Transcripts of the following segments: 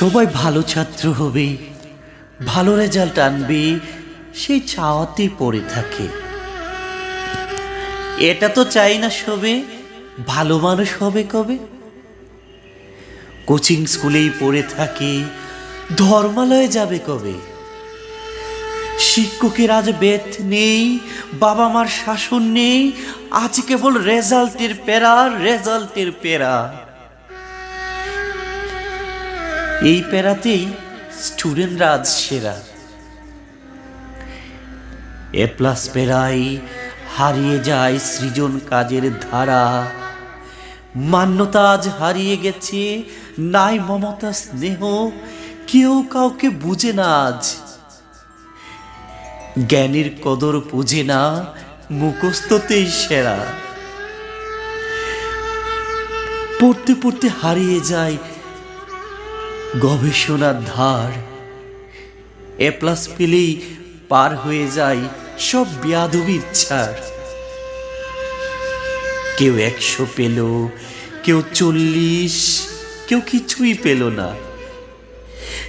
সবাই ভালো ছাত্র হবে, ভালো রেজাল্ট আনবে, সেই চাওয়াতেই পড়ে থাকে। এটা তো চাই না সবে, ভালো মানুষ হবে কবে? কোচিং স্কুলেই পড়ে থাকে, ধর্মালয়ে যাবে কবে? শিক্ষকের আজ বেদ নেই বাবা মার শাসন নেই, আজ কেবল রেজাল্টের পেরা রেজাল্টের পেরা এই প্যারাতেই স্টুডেন্টরা আজ সেরা। এ প্লাস পেরাই হারিয়ে যায় সৃজন কাজের ধারা। মান্যতা আজ হারিয়ে গেছে, নাই মমতা স্নেহ, কেউ কাউকে বুঝে না আজ। জ্ঞানের কদর বুঝে না, মুখস্থতেই সেরা। পড়তে পড়তে হারিয়ে যায় গবেষণার ধার। এ প্লাস পেলেই পার হয়ে যায় সব বেয়াদবির ছাড়। কেউ একশো পেল, কেউ চল্লিশ, কেউ কিছুই পেল না।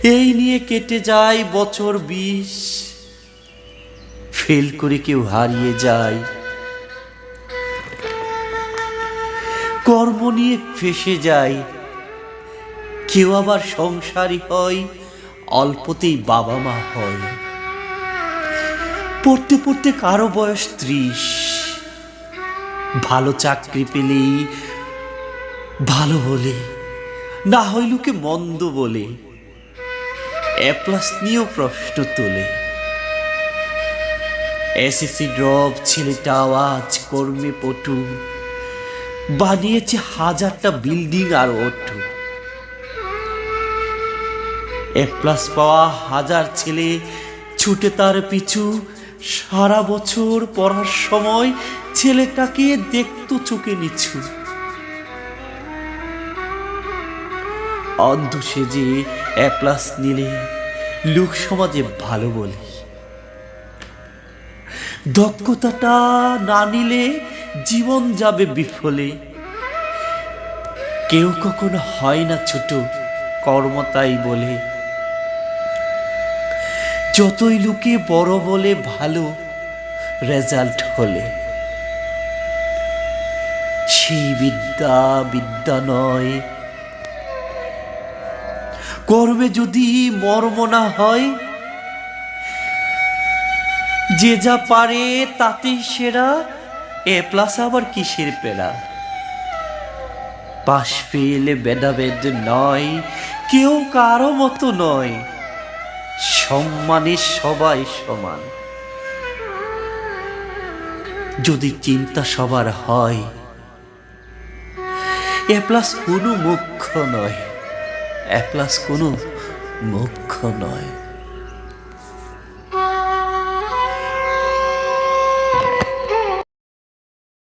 এই নিয়ে কেটে যায় বছর বিশ। ফেল করে কেউ হারিয়ে যায়। কর্ম নিয়ে ফেসে যায় কেউ আবার সংসারী হয়, অল্পতেই বাবা মা হয়। পড়তে পড়তে কারও বয়স ত্রিশ। ভালো চাকরি পেলেই ভালো বলে না হয় লোকে মন্দ বলে। এ প্লাস নিয়েও প্রশ্ন তোলে। এসএসসি ড্রপ ছেলেটা আওয়াজ কর্মে পটু। বানিয়েছে হাজারটা বিল্ডিং আর ওঠু এ প্লাস পাওয়া হাজার ছেলে ছুটে তার পিছু। সারা বছর পড়ার সময় ছেলেটাকে দেখতো চোখে নিচ্ছু। অন্ধ সেজে এ প্লাস নিলে লোক সমাজে ভালো বলে। দক্ষতাটা না নিলে জীবন যাবে বিফলে। কেউ কখনো হয় না ছোট কর্মতাই বলে। যতই লুকে বড় বলে ভালো রেজাল্ট হলে। সেই বিদ্যা বিদ্যা নয়। কর্মে যদি মর্ম না হয়, যে যা পারে তাতেই সেরা, এ প্লাস আবার কিসের পেরা? পাশ ফেলে ভেদাভেদ নয়, কেউ কারও মতো নয়। সম্মানে সবাই সমান। যদি চিন্তা সবার হয়, এ প্লাস কোনো মুখ্য নয়, এ প্লাস কোনো মুখ্য নয়।